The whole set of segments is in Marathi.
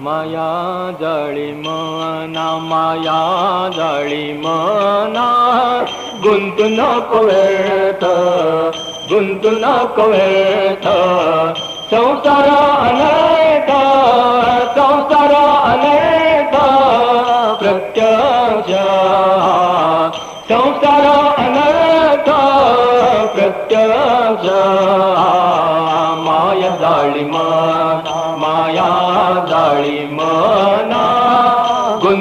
माया जाळी मना माया जाळी मना. गुंतू नको व्यर्थ गुंतू नको व्यर्थ संसार अनेक संसार अनेक प्रत्यक्ष. संसार अनेक प्रत्यक्ष. माया जाळी मना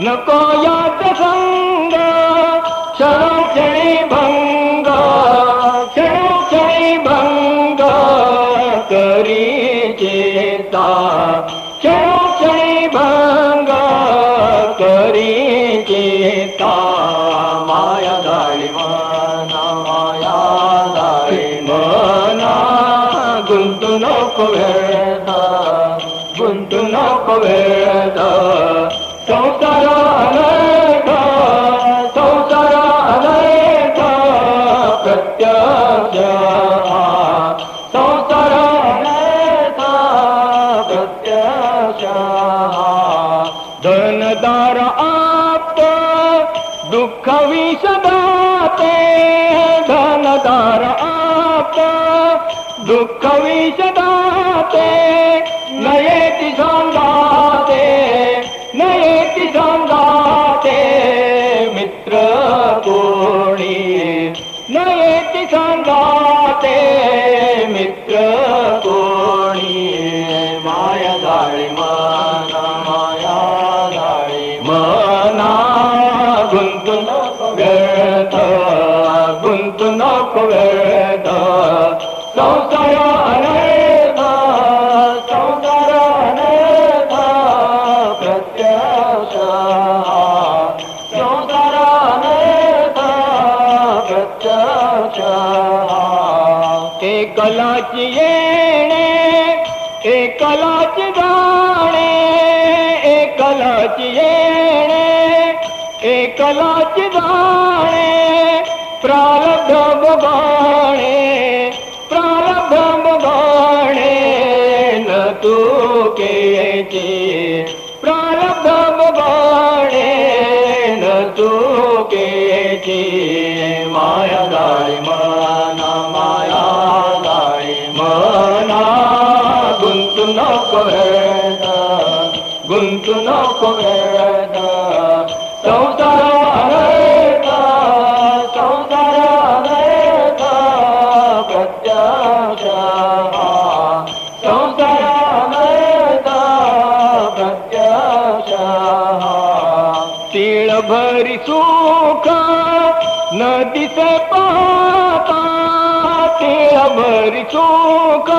नको यात संग क्षणी भंग क्षणी भंग करी चेता क्षणी भंग धनदार आप्त दुःख विषदाते धनदार आप्त दुःख विषदाते नयेति संगाते नयेति संगाते मित्र कोणी नयेति संगाते मित्र कलाच येणे ए कलाच गाणे ए कलाच येणे ए कलाच गाणे प्रारब्ध बगाणे प्रारब्ध बगाणे न तू के भरी सुख नदीचे पाता तीळ भरी सुख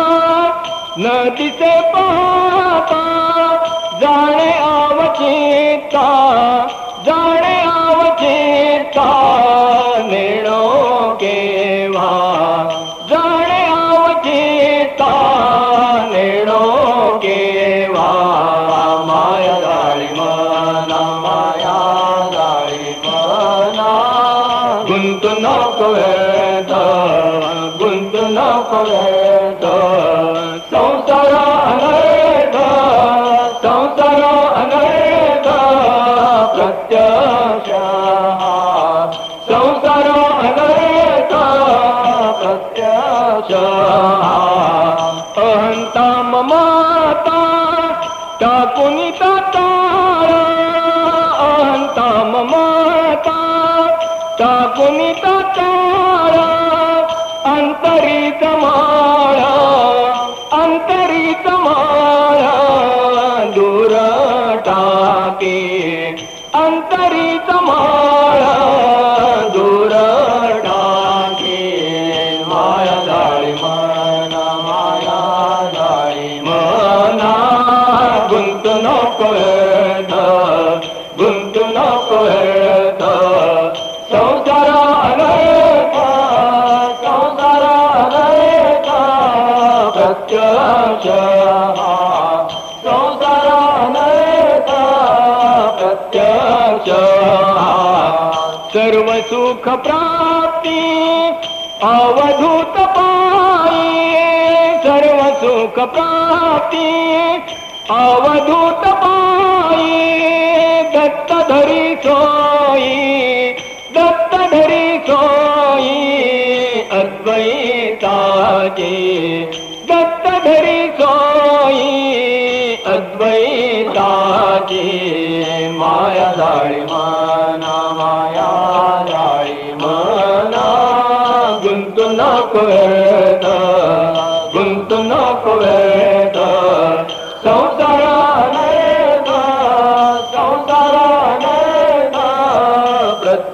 नदीचे पाता जाणे आवचिता प्रत्यक्ष संसार अनर्थ प्रत्यक्ष अहंता ममाता टाकून ताताळ अहंता ममाता टाकून ताताळ अंतरी कमाळ अंतरी कमाळ प्रत्यक्ष सर्व सुख प्राप्ती अवधूत पाई सर्व सुख प्राप्ती अवधूत पाई दत्त धरी सोई दत्त धरी सोई अद्वैताची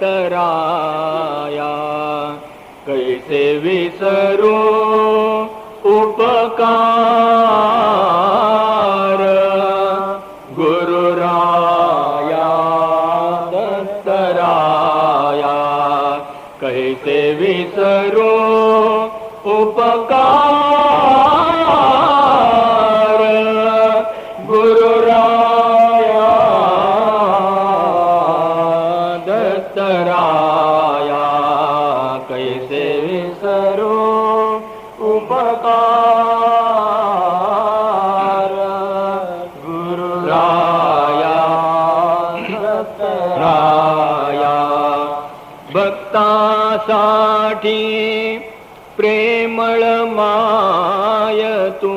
दत्तराया कैसे विसरू उपकार? गुरुराया दत्तराया कैसे विसरू उपकार साठी प्रेमलमाय तू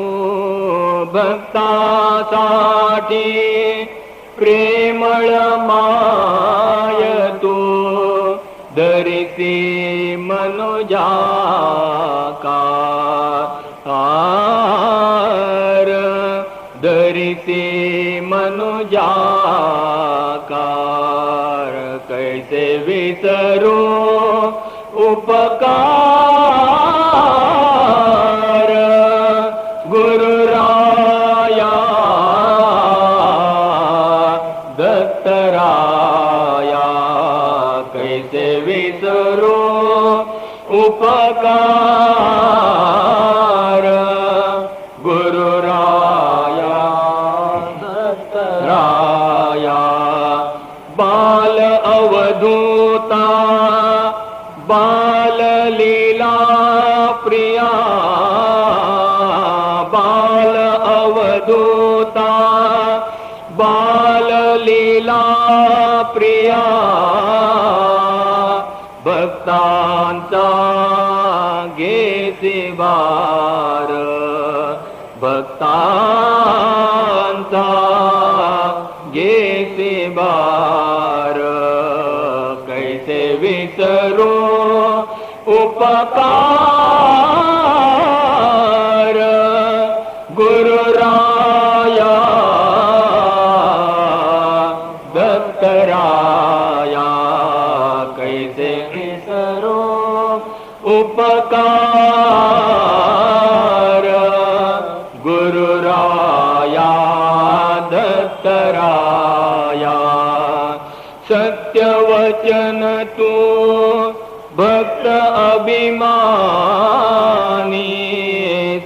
भक्ता सा प्रेमय तो धरति मनोजाका धरी मनुजाकार कैसे विसरो उपकार। गुरुराया दत्तराया कैसे विसरू उपकार अवधूता बाल लीला प्रिया भक्तांचा घेते बार भक्तांचा घेते बार कैसे विसरो उपकार तो भक्त अभिमानी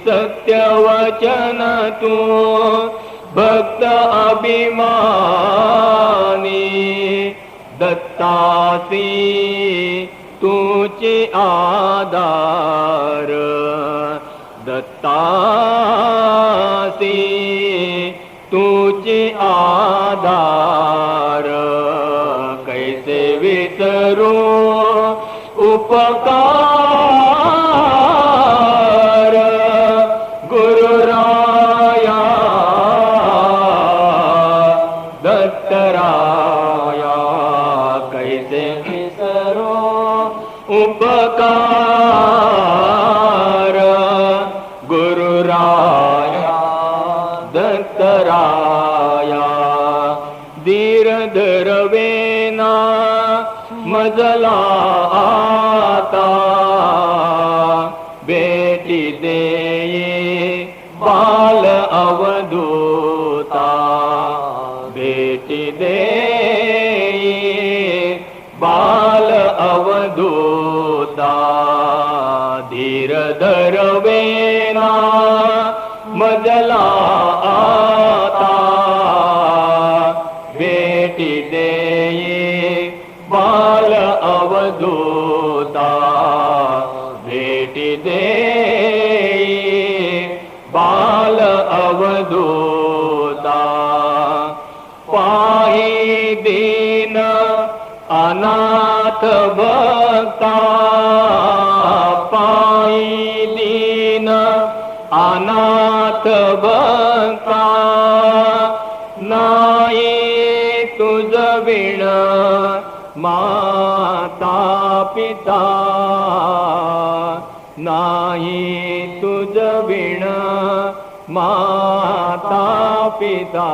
सत्यवचन तो भक्त अभिमानी दत्तासी तुचे आधार दत्तासी तुचे आधार. राया दत्तराया धीर धरवेना मजला आता बेटी देये बाल अवधूता बेटी दे बाल अवधूता धीर धरवेना दीन अनाथ भक्ता पायी दीन अनाथ भक्ता नाही तुझ विण माता पिता नाही तुझ विण माता पिता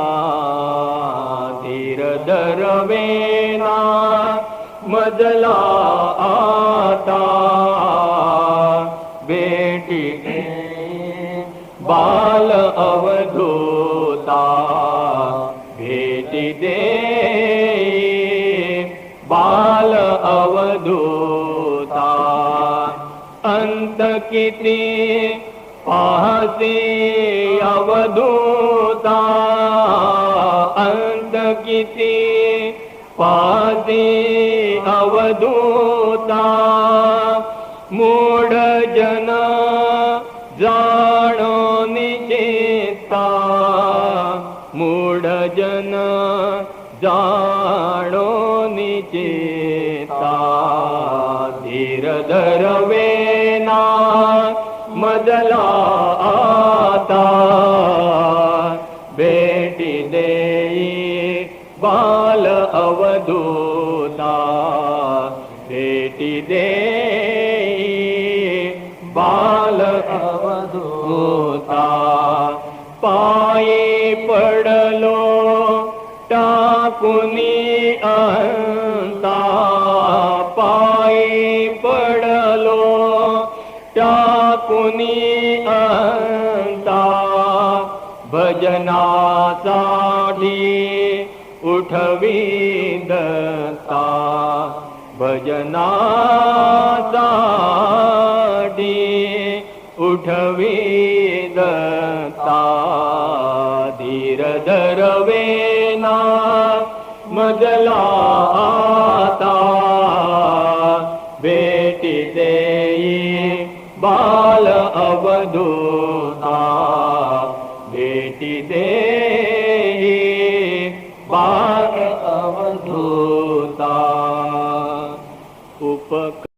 धीर धरवेना मजला आता बेटी बाल अवधूता भेटी दे बाल अवधूता। अंत किती पाहते अवधूता अंत किती पाहते अवधूता मूढ जन जाणो निचेता मूढ जन जाणो निचेता धीर धरवेना बदला आता बेटी देई बाल अवधूता। बेटी देई बाल अवधूता। पायी पडलो टाकुनी आ भजनासाठी उठवी भजनासाठी उठवी धीर धरवेना मजला